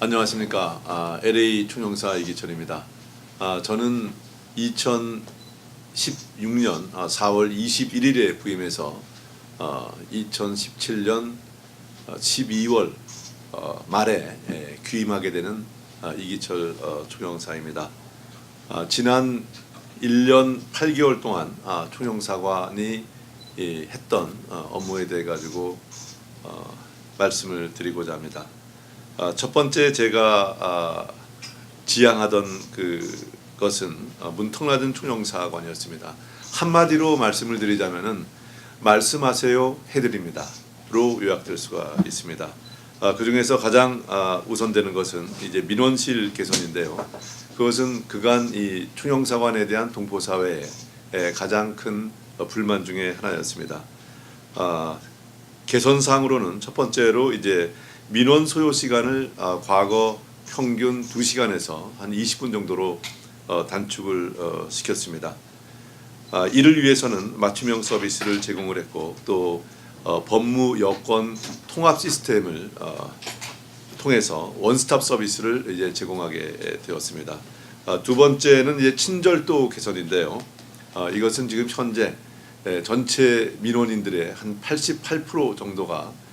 안녕하십니까. 아, LA 총영사 이기철입니다. 아, 저는 2016년 아, 4월 21일에 부임해서 어, 2017년 어, 12월 어, 말에 예, 귀임하게 되는 아, 이기철 어, 총영사입니다. 아, 지난 1년 8개월 동안 아, 총영사관이 이, 했던 어, 업무에 대해 가지고 어, 말씀을 드리고자 합니다. 아, 첫 번째 제가 아, 지향하던 그 것은 어, 문턱낮은 총영사관이었습니다. 한마디로 말씀을 드리자면은 말씀하세요 해드립니다로 요약될 수가 있습니다. 아, 그 중에서 가장 아, 우선되는 것은 이제 민원실 개선인데요. 그것은 그간 이 총영사관에 대한 동포 사회의 가장 큰 어, 불만 중에 하나였습니다. 아, 개선 사항으로는 첫 번째로 이제 민원 소요 시간을 아, 과거 평균 2시간에서 한 20분 정도로 어, 단축을 어, 시켰습니다. 아, 이를 위해서는 맞춤형 서비스를 제공을 했고 또 어, 법무 여건 통합 시스템을 어, 통해서 원스톱 서비스를 이제 제공하게 되었습니다. 아, 두 번째는 이제 친절도 개선인데요. 아, 이것은 지금 현재 예, 전체 민원인들의 한 88% 정도가 아,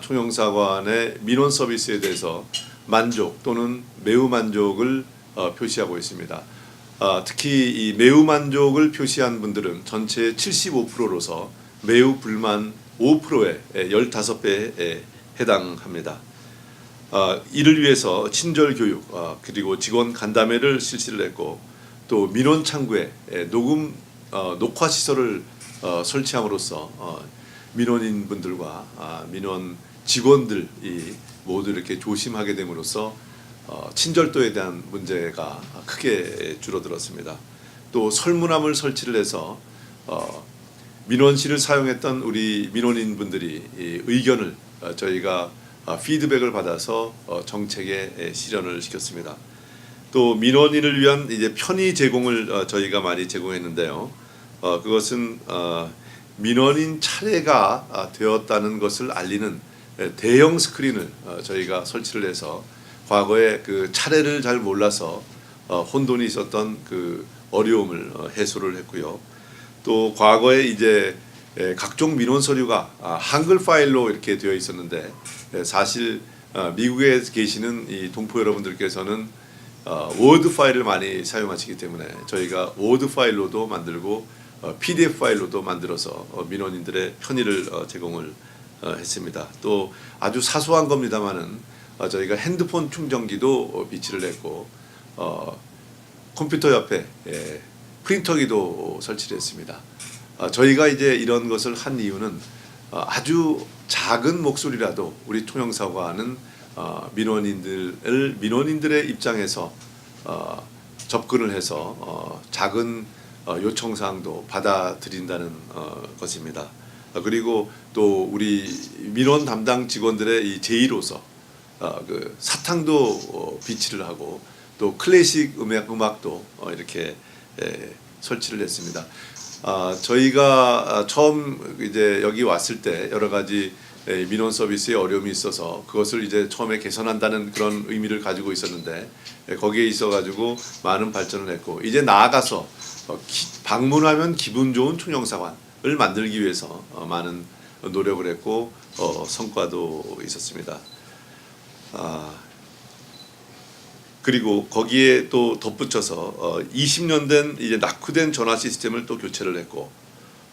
총영사관의 민원 서비스에 대해서 만족 또는 매우 만족을 어, 표시하고 있습니다. 아, 특히 이 매우 만족을 표시한 분들은 전체의 75%로서 매우 불만 5%의 15배에 해당합니다. 아, 이를 위해서 친절 교육 아, 그리고 직원 간담회를 실시를 했고 또 민원 창구에 에, 녹음 어, 녹화 시설을 어, 설치함으로써 어, 민원인 분들과 아, 민원 직원들이 모두 이렇게 조심하게 됨으로써 어, 친절도에 대한 문제가 크게 줄어들었습니다. 또 설문함을 설치를 해서 어, 민원실을 사용했던 우리 민원인 분들이 이 의견을 어, 저희가 어, 피드백을 받아서 어, 정책에 에, 실현을 시켰습니다. 또 민원인을 위한 이제 편의 제공을 어, 저희가 많이 제공했는데요. 어, 그것은 어, 민원인 차례가 아, 되었다는 것을 알리는 에, 대형 스크린을 어, 저희가 설치를 해서 과거에 그 차례를 잘 몰라서 어, 혼돈이 있었던 그 어려움을 어, 해소를 했고요. 또 과거에 이제 에, 각종 민원 서류가 아, 한글 파일로 이렇게 되어 있었는데 에, 사실 어, 미국에 계시는 이 동포 여러분들께서는 어, 워드 파일을 많이 사용하시기 때문에 저희가 워드 파일로도 만들고 어, PDF 파일로도 만들어서 어, 민원인들의 편의를 어, 제공을 어, 했습니다. 또 아주 사소한 겁니다만은 어, 저희가 핸드폰 충전기도 어, 비치를 했고 어, 컴퓨터 옆에 예, 프린터기도 설치를 했습니다. 어, 저희가 이제 이런 것을 한 이유는 어, 아주 작은 목소리라도 우리 통영사관은 어, 민원인들을 민원인들의 입장에서 어, 접근을 해서 어, 작은 어, 요청 사항도 받아들인다는 어, 것입니다. 어, 그리고 또 우리 민원 담당 직원들의 이 제의로서 어, 그 사탕도 어, 비치를 하고 또 클래식 음악 음악도 어, 이렇게 에, 설치를 했습니다. 아, 저희가 아, 처음 이제 여기 왔을 때 여러 가지 에, 민원 서비스에 어려움이 있어서 그것을 이제 처음에 개선한다는 그런 의미를 가지고 있었는데 에, 거기에 있어 가지고 많은 발전을 했고 이제 나아가서 어, 기- 방문하면 기분 좋은 총영사관을 만들기 위해서 어, 많은 노력을 했고 어, 성과도 있었습니다. 아, 그리고 거기에 또 덧붙여서 어, 20년 된 이제 낙후된 전화 시스템을 또 교체를 했고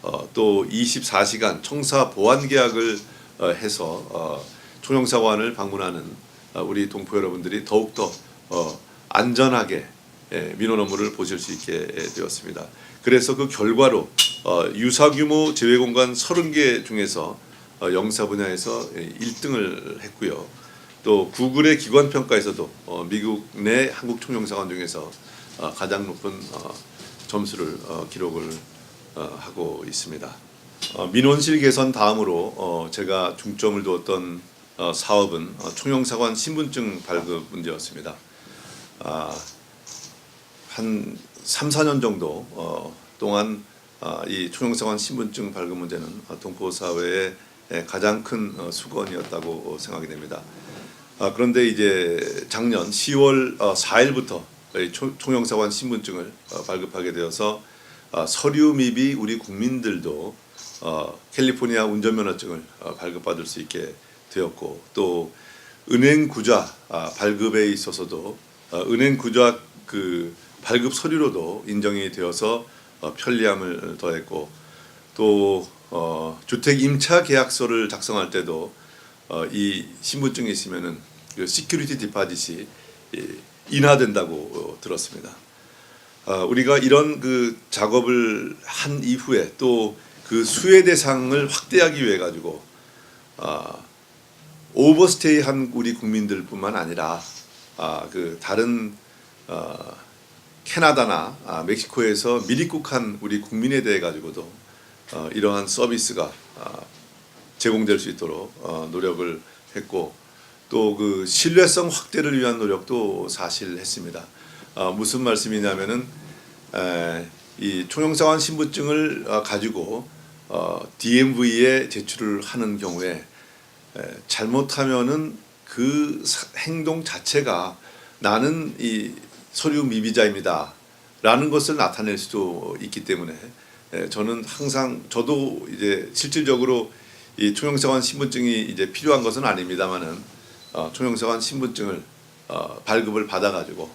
어, 또 24시간 청사 보안 계약을 어, 해서 어, 총영사관을 방문하는 어, 우리 동포 여러분들이 더욱더 어, 안전하게 예, 민원 업무를 보실 수 있게 예, 되었습니다. 그래서 그 결과로 어, 유사 규모 제외 공간 30개 중에서 어, 영사 분야에서 예, 1등을 했고요. 또 구글의 기관 평가에서도 어, 미국 내 한국 총영사관 중에서 어, 가장 높은 어, 점수를 어, 기록을 어, 하고 있습니다. 어, 민원실 개선 다음으로 어, 제가 중점을 두었던 어, 사업은 어, 총영사관 신분증 발급 문제였습니다. 아, 한 3, 4년 정도 어, 동안 아, 이 총영사관 신분증 발급 문제는 어, 동포 사회의 에, 가장 큰 어, 수건이었다고 생각이 됩니다. 아, 그런데 이제 작년 10월 어, 4일부터 총영사관 신분증을 어, 발급하게 되어서 어, 서류 밉이 우리 국민들도 어, 캘리포니아 운전면허증을 어, 발급받을 수 있게 되었고 또 은행 구좌 아, 발급에 있어서도 어, 은행 구좌 그 발급 서류로도 인정이 되어서 어, 편리함을 더했고 또 어, 주택 임차 계약서를 작성할 때도 어, 이 신분증이 있으면은 그 시큐리티 디파짓이 예, 인하된다고 어, 들었습니다. 어, 우리가 이런 그 작업을 한 이후에 또 그 수혜 대상을 확대하기 위해 가지고 아, 오버스테이한 우리 국민들뿐만 아니라 아, 그 다른 어, 캐나다나 아, 멕시코에서 미립국한 우리 국민에 대해 가지고도 어, 이러한 서비스가 아, 제공될 수 있도록 어, 노력을 했고 또 그 신뢰성 확대를 위한 노력도 사실 했습니다. 어, 무슨 말씀이냐면은 에, 이 총영사관 신분증을 어, 가지고 어, DMV에 제출을 하는 경우에 에, 잘못하면은 그 사- 행동 자체가 나는 이 서류 미비자입니다 라는 것을 나타낼 수도 있기 때문에 에, 저는 항상 저도 이제 실질적으로 이 총영사관 신분증이 이제 필요한 것은 아닙니다만은 어, 총영사관 신분증을 어, 발급을 받아가지고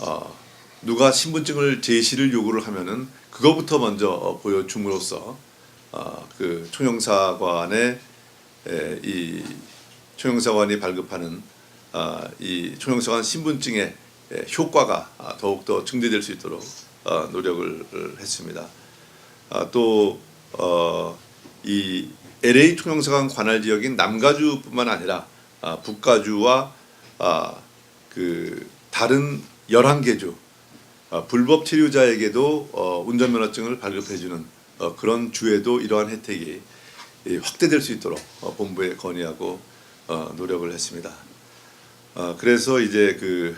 어, 누가 신분증을 제시를 요구를 하면은 그거부터 먼저 어, 보여줌으로써 어, 그 총영사관의 에, 이 총영사관이 발급하는 아, 이 총영사관 신분증의 에, 효과가 아, 더욱더 증대될 수 있도록 어, 노력을 했습니다. 아, 또 어, 이 LA 총영사관 관할 지역인 남가주뿐만 아니라 아, 북가주와 아, 그 다른 11개 주 아, 불법 체류자에게도 어, 운전면허증을 발급해주는 어, 그런 주에도 이러한 혜택이 이, 확대될 수 있도록 어, 본부에 건의하고 어, 노력을 했습니다. 어, 그래서 이제 그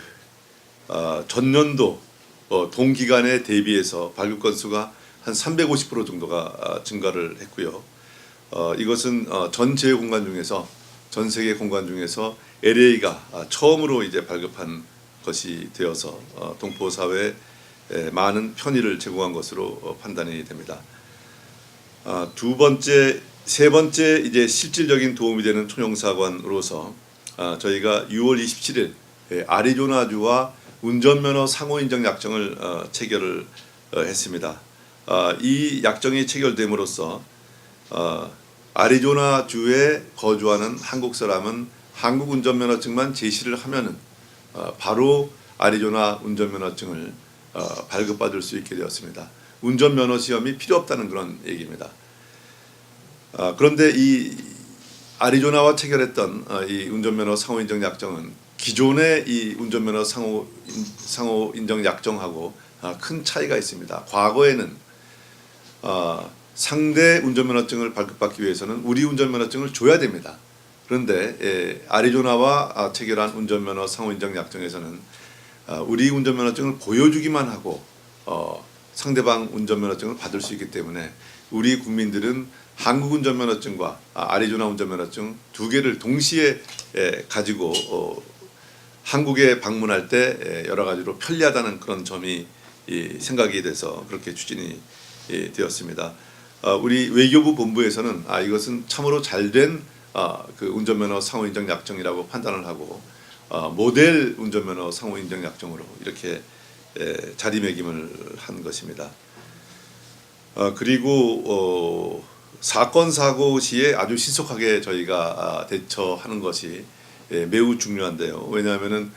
아, 전년도 어, 동기간에 대비해서 발급 건수가 한 350% 정도가 아, 증가를 했고요. 어, 이것은 어, 전 제휴 공간 중에서 전 세계 공간 중에서 LA가 아, 처음으로 이제 발급한 것이 되어서 어, 동포 사회에 에, 많은 편의를 제공한 것으로 어, 판단이 됩니다. 아, 두 번째, 세 번째 이제 실질적인 도움이 되는 총영사관으로서 아, 저희가 6월 27일 에, 아리조나주와 운전면허 상호 인정 약정을 어, 체결을 어, 했습니다. 아, 이 약정이 체결됨으로써 어, 아리조나 주에 거주하는 한국 사람은 한국 운전면허증만 제시를 하면은 어, 바로 아리조나 운전면허증을 어, 발급받을 수 있게 되었습니다. 운전면허 시험이 필요 없다는 그런 얘기입니다. 아, 그런데 이 아리조나와 체결했던 어, 이 운전면허 상호 인정 약정은 기존의 이 운전면허 상호 인- 상호 인정 약정하고 아, 큰 차이가 있습니다. 과거에는 아, 상대 운전면허증을 발급받기 위해서는 우리 운전면허증을 줘야 됩니다. 그런데 예, 아리조나와 아, 체결한 운전면허 상호 인정 약정에서는 아, 우리 운전면허증을 보여주기만 하고 어, 상대방 운전면허증을 받을 수 있기 때문에 우리 국민들은 한국 운전면허증과 아, 아리조나 운전면허증 두 개를 동시에 예, 가지고 어, 한국에 방문할 때 예, 여러 가지로 편리하다는 그런 점이 이, 생각이 돼서 그렇게 추진이 예, 되었습니다. 어, 우리 외교부 본부에서는 아 이것은 참으로 잘된 아, 그 운전면허 상호 인정 약정이라고 판단을 하고 어, 모델 운전면허 상호 인정 약정으로 이렇게 에, 자리매김을 한 것입니다. 어, 그리고 어, 사건 사고 시에 아주 신속하게 저희가 아, 대처하는 것이 예, 매우 중요한데요. 왜냐하면은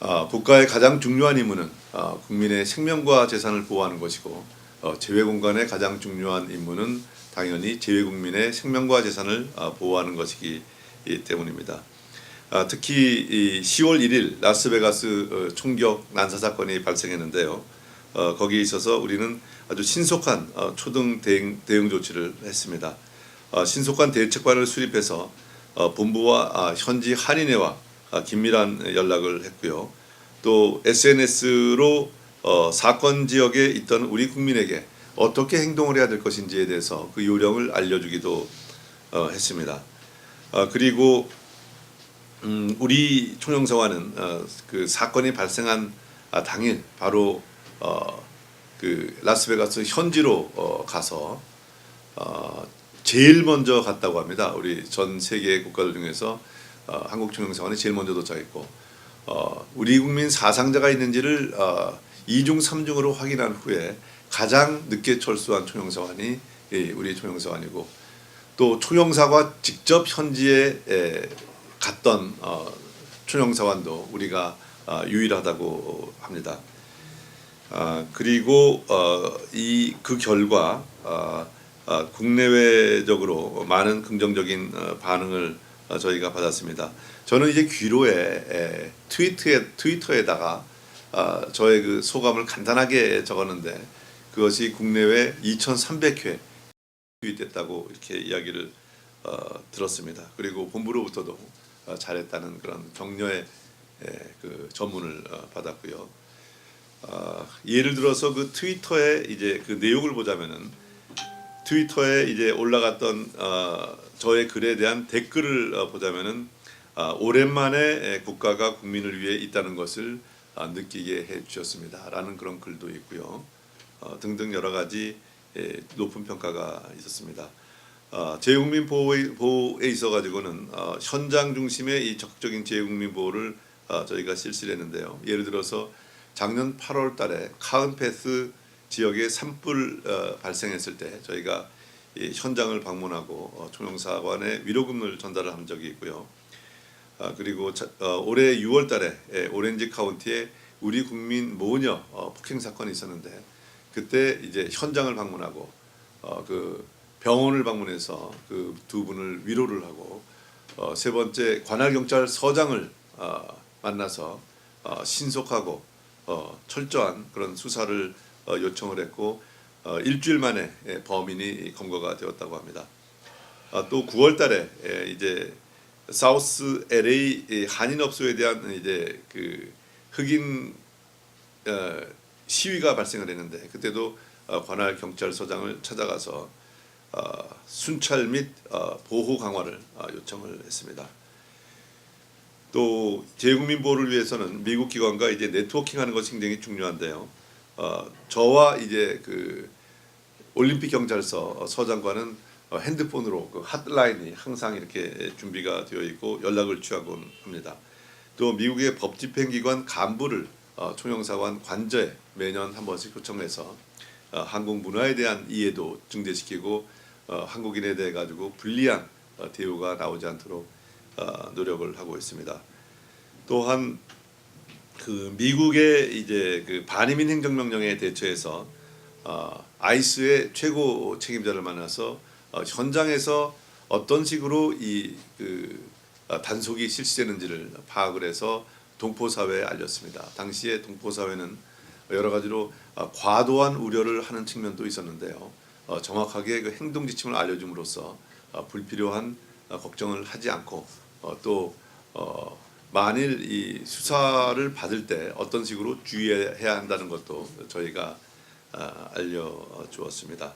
아, 국가의 가장 중요한 임무는 아, 국민의 생명과 재산을 보호하는 것이고 어, 재외 공간의 가장 중요한 임무는 당연히 재외 국민의 생명과 재산을 아, 보호하는 것이기 이 때문입니다. 아, 특히 이 10월 1일 라스베가스 어, 총격 난사 사건이 발생했는데요. 어, 거기에 있어서 우리는 아주 신속한 어, 초등 대응, 대응 조치를 했습니다. 어, 신속한 대책반을 수립해서 어, 본부와 아, 현지 한인회와 아, 긴밀한 연락을 했고요. 또 SNS로 어, 사건 지역에 있던 우리 국민에게 어떻게 행동을 해야 될 것인지에 대해서 그 요령을 알려주기도 어, 했습니다. 어, 그리고 음, 우리 총영사관은 어, 그 사건이 발생한 아, 당일 바로 어, 그 라스베가스 현지로 어, 가서 어, 제일 먼저 갔다고 합니다. 우리 전 세계 국가들 중에서 어, 한국 총영사관이 제일 먼저 도착했고 어, 우리 국민 사상자가 있는지를 어, 2중 3중으로 확인한 후에 가장 늦게 철수한 총영사관이 예, 우리 총영사관이고 또 총영사가 직접 현지에 에, 갔던 어, 총영사관도 우리가 어, 유일하다고 합니다. 아, 그리고 어, 이그 결과 어, 어, 국내외적으로 많은 긍정적인 어, 반응을 어, 저희가 받았습니다. 저는 이제 귀로에 에, 트위터에 트위터에다가 어, 저의 그 소감을 간단하게 적었는데 그것이 국내외 2,300회 트윗됐다고 이렇게 이야기를 어, 들었습니다. 그리고 본부로부터도 어, 잘했다는 그런 격려의 에, 그 전문을 어, 받았고요. 어, 예를 들어서 그 트위터에 이제 그 내용을 보자면은 트위터에 이제 올라갔던 어, 저의 글에 대한 댓글을 어, 보자면은 아, 오랜만에 에, 국가가 국민을 위해 있다는 것을 아, 느끼게 해 주셨습니다라는 그런 글도 있고요. 어, 등등 여러 가지 에, 높은 평가가 있었습니다. 어, 재국민 보호에, 보호에 있어 가지고는 어, 현장 중심의 이 적극적인 재국민 보호를 어, 저희가 실시를 했는데요. 예를 들어서 작년 8월 달에 카은패스 지역에 산불 어, 발생했을 때 저희가 이 현장을 방문하고 어, 총영사관에 위로금을 전달을 한 적이 있고요. 아, 그리고 자, 어, 올해 6월 달에 예, 오렌지 카운티에 우리 국민 모녀 어, 폭행 사건이 있었는데 그때 이제 현장을 방문하고 어, 그 병원을 방문해서 그 두 분을 위로를 하고 어, 세 번째 관할 경찰 서장을 어, 만나서 어, 신속하고 어, 철저한 그런 수사를 어, 요청을 했고 어, 일주일 만에 예, 범인이 검거가 되었다고 합니다. 아, 또 9월달에 예, 이제 사우스 LA 이 한인업소에 대한 이제 그 흑인 어, 시위가 발생을 했는데 그때도 어, 관할 경찰서장을 찾아가서 어, 순찰 및 어, 보호 강화를 어, 요청을 했습니다. 또 재국민 보호를 위해서는 미국 기관과 이제 네트워킹하는 것이 굉장히 중요한데요. 어, 저와 이제 그 올림픽 경찰서 서장과는 어, 핸드폰으로 그 핫라인이 항상 이렇게 준비가 되어 있고 연락을 취하곤 합니다. 또 미국의 법 집행기관 간부를 어, 총영사관 관저에 매년 한 번씩 초청해서 어, 한국 문화에 대한 이해도 증대시키고 어, 한국인에 대해 가지고 불리한 어, 대우가 나오지 않도록 어, 노력을 하고 있습니다. 또한 그 미국의 이제 그 반이민 행정명령에 대처해서 어, 아이스의 최고 책임자를 만나서 어, 현장에서 어떤 식으로 이그 어, 단속이 실시되는지를 파악을 해서 동포 사회에 알렸습니다. 당시에 동포 사회는 여러 가지로 어, 과도한 우려를 하는 측면도 있었는데요. 어, 정확하게 그 행동 지침을 알려줌으로써 어, 불필요한 어, 걱정을 하지 않고 어, 또 어, 만일 이 수사를 받을 때 어떤 식으로 주의해야 한다는 것도 저희가 아, 알려주었습니다.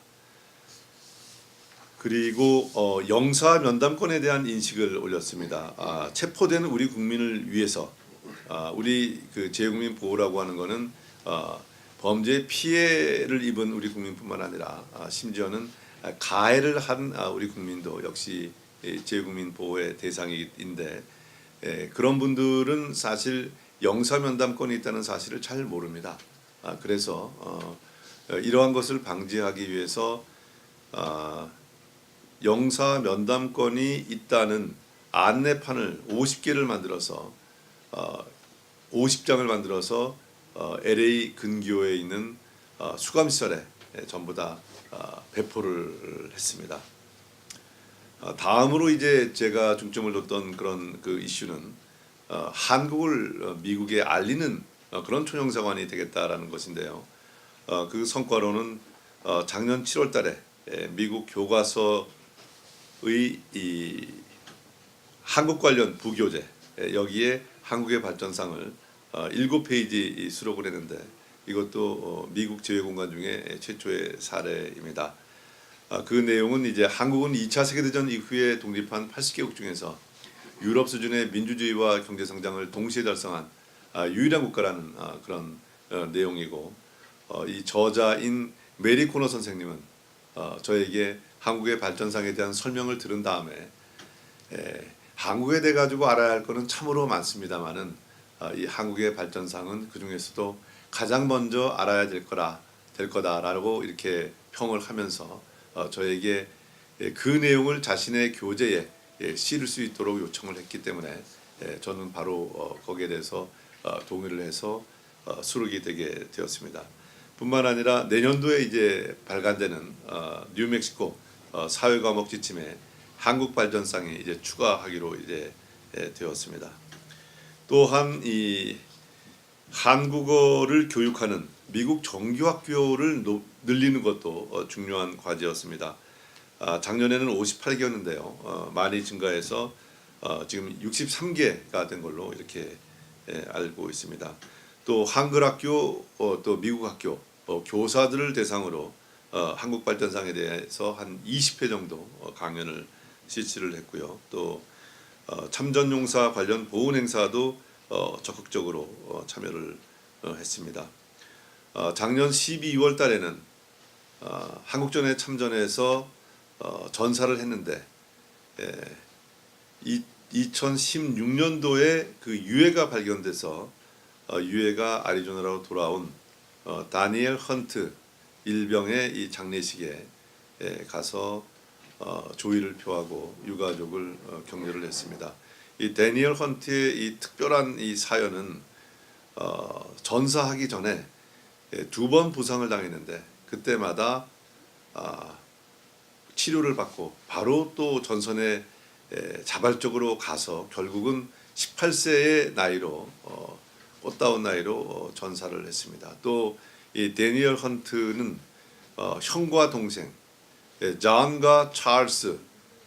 그리고 어, 영사 면담권에 대한 인식을 올렸습니다. 아, 체포된 우리 국민을 위해서 아, 우리 그 재국민 보호라고 하는 것은 어, 범죄 피해를 입은 우리 국민뿐만 아니라 아, 심지어는 아, 가해를 한 아, 우리 국민도 역시 이 재국민 보호의 대상인데 예, 그런 분들은 사실 영사 면담권이 있다는 사실을 잘 모릅니다. 아, 그래서 어, 어, 이러한 것을 방지하기 위해서 아, 영사 면담권이 있다는 안내판을 50개를 만들어서 어, 50장을 만들어서 어, LA 근교에 있는 어, 수감 시설에 예, 전부 다 어, 배포를 했습니다. 어, 다음으로 이제 제가 중점을 뒀던 그런 그 이슈는 어, 한국을 어, 미국에 알리는 어, 그런 총영사관이 되겠다라는 것인데요. 어, 그 성과로는 어, 작년 7월달에 예, 미국 교과서의 이 한국 관련 부교재 예, 여기에 한국의 발전상을 어, 7페이지 수록을 했는데 이것도 어, 미국 제외 공간 중에 최초의 사례입니다. 아, 그 내용은 이제 한국은 2차 세계대전 이후에 독립한 80개국 중에서 유럽 수준의 민주주의와 경제 성장을 동시에 달성한 아, 유일한 국가라는 아, 그런 어, 내용이고 어, 이 저자인 메리 코너 선생님은 어, 저에게 한국의 발전상에 대한 설명을 들은 다음에 에, 한국에 대해 가지고 알아야 할 것은 참으로 많습니다만은 어, 이 한국의 발전상은 그 중에서도 가장 먼저 알아야 될 거라 될 거다라고 이렇게 평을 하면서 어, 저에게 예, 그 내용을 자신의 교재에 예, 실을 수 있도록 요청을 했기 때문에 예, 저는 바로 어, 거기에 대해서 어, 동의를 해서 어, 수록이 되게 되었습니다. 뿐만 아니라 내년도에 이제 발간되는 어, 뉴멕시코 어, 사회 과목 지침에 한국 발전상이 이제 추가하기로 이제 예, 되었습니다. 또한 이 한국어를 교육하는 미국 정규학교를 노- 늘리는 것도 어, 중요한 과제였습니다. 아, 작년에는 58개였는데요. 어, 많이 증가해서 어, 지금 63개가 된 걸로 이렇게 예, 알고 있습니다. 또 한글 학교, 어, 또 미국 학교 어, 교사들을 대상으로 어, 한국 발전상에 대해서 한 20회 정도 어, 강연을 실시를 했고요. 또 어, 참전용사 관련 보훈 행사도 어, 적극적으로 어, 참여를 어, 했습니다. 어, 작년 12월 달에는 어, 한국전에 참전해서 어, 전사를 했는데 예, 이, 2016년도에 그 유해가 발견돼서 어, 유해가 아리조나로 돌아온 어, 다니엘 헌트 일병의 이 장례식에 예, 가서 어, 조의를 표하고 유가족을 어, 격려를 했습니다. 이 데니엘 헌트의 이 특별한 이 사연은 어, 전사하기 전에 예, 두 번 부상을 당했는데 그때마다 아, 치료를 받고 바로 또 전선에 에, 자발적으로 가서 결국은 18세의 나이로 어, 꽃다운 나이로 어, 전사를 했습니다. 또 이 데니얼 헌트는 어, 형과 동생 예, 존과 찰스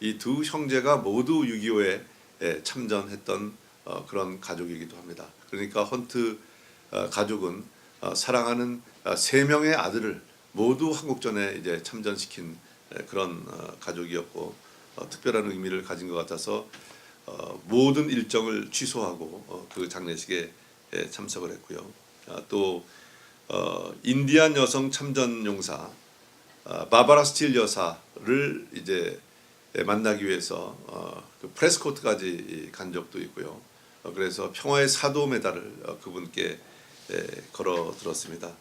이 두 형제가 모두 6.25에 에, 참전했던 어, 그런 가족이기도 합니다. 그러니까 헌트 어, 가족은 어, 사랑하는 어, 세 명의 아들을 모두 한국전에 이제 참전시킨 에, 그런 어, 가족이었고 어, 특별한 의미를 가진 것 같아서 어, 모든 일정을 취소하고 어, 그 장례식에 에, 참석을 했고요. 아, 또 어, 인디안 여성 참전 용사 어, 바바라 스틸 여사를 이제 에, 만나기 위해서 어, 그 프레스코트까지 간 적도 있고요. 어, 그래서 평화의 사도 메달을 어, 그분께 에, 걸어 들었습니다.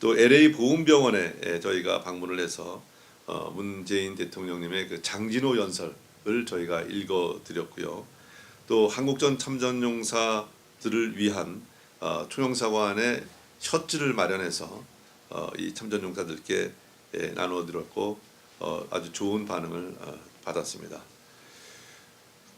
또 LA 보훈병원에 에, 저희가 방문을 해서 어, 문재인 대통령님의 그 장진호 연설을 저희가 읽어 드렸고요. 또 한국전 참전용사들을 위한 어, 총영사관에 셔츠를 마련해서 어, 이 참전용사들께 예, 나누어 드렸고 어, 아주 좋은 반응을 어, 받았습니다.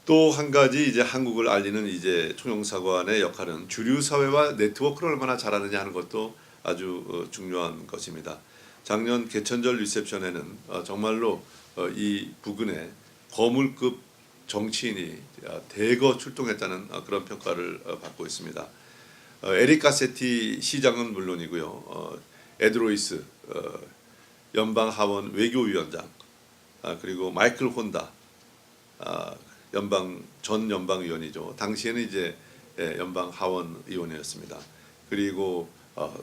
또 한 가지 이제 한국을 알리는 이제 총영사관의 역할은 주류 사회와 네트워크를 얼마나 잘하느냐 하는 것도 아주 어, 중요한 것입니다. 작년 개천절 리셉션에는 어, 정말로 어, 이 부근에 거물급 정치인이 어, 대거 출동했다는 어, 그런 평가를 어, 받고 있습니다. 어, 에릭 가세티 시장은 물론이고요. 어, 에드로이스 어, 연방 하원 외교위원장 아, 그리고 마이클 혼다 아, 연방 전 연방 의원이죠. 당시에는 이제 예, 연방 하원 의원이었습니다. 그리고 어,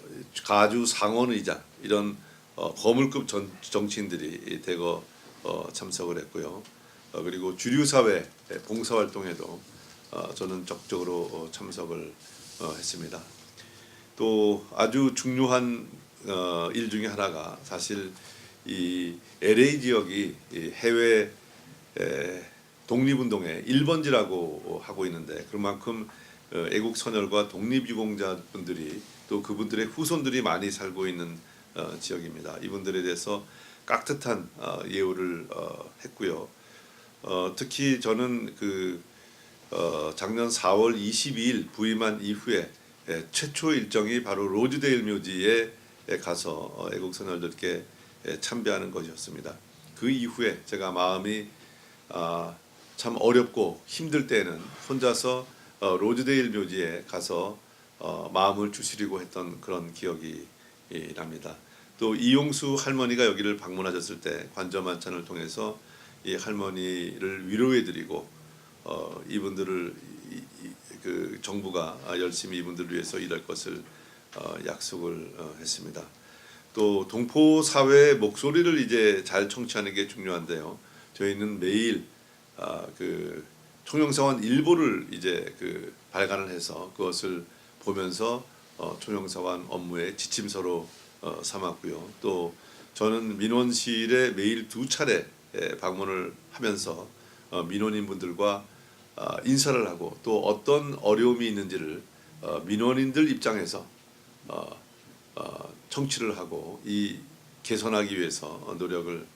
가주 상원 의장 이런 어, 거물급 전, 정치인들이 대거 어, 참석을 했고요. 어, 그리고 주류 사회 봉사 활동에도 어, 저는 적극적으로 어, 참석을 어, 했습니다. 또 아주 중요한 어, 일 중에 하나가 사실 이 LA 지역이 이 해외 에, 독립운동의 1번지라고 하고 있는데 그만큼 어, 애국 선열과 독립유공자분들이 또 그분들의 후손들이 많이 살고 있는 어, 지역입니다. 이분들에 대해서 깍듯한 어, 예우를 어, 했고요. 어, 특히 저는 그 어, 작년 4월 22일 부임한 이후에 예, 최초 일정이 바로 로즈데일 묘지에 예, 가서 어, 애국 선열들께 예, 참배하는 것이었습니다. 그 이후에 제가 마음이 아, 참 어렵고 힘들 때는 혼자서 어, 로즈데일 묘지에 가서 어, 마음을 주시리고 했던 그런 기억이 이, 납니다. 또 이용수 할머니가 여기를 방문하셨을 때 관저 만찬을 통해서 이 할머니를 위로해드리고 어, 이분들을 이, 이, 그 정부가 열심히 이분들을 위해서 일할 것을 어, 약속을 어, 했습니다. 또 동포 사회의 목소리를 이제 잘 청취하는 게 중요한데요. 저희는 매일 아, 그 총영사관 일보를 이제 그 발간을 해서 그것을 보면서 어, 총영사관 업무의 지침서로 어, 삼았고요. 또 저는 민원실에 매일 두 차례 예, 방문을 하면서 어, 민원인 분들과 아, 인사를 하고 또 어떤 어려움이 있는지를 어, 민원인들 입장에서 어, 어, 청취를 하고 이 개선하기 위해서 노력을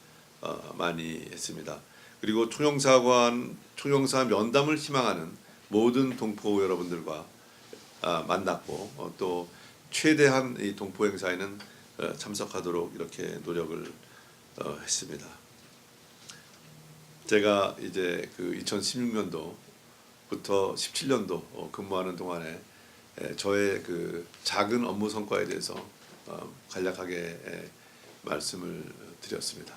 어, 많이 했습니다. 그리고 총영사관 총영사 면담을 희망하는 모든 동포 여러분들과 아, 만났고 어, 또 최대한 이 동포 행사에는 어, 참석하도록 이렇게 노력을 어, 했습니다. 제가 이제 그 2016년도부터 17년도 어, 근무하는 동안에 에, 저의 그 작은 업무 성과에 대해서 어, 간략하게 에, 말씀을 드렸습니다.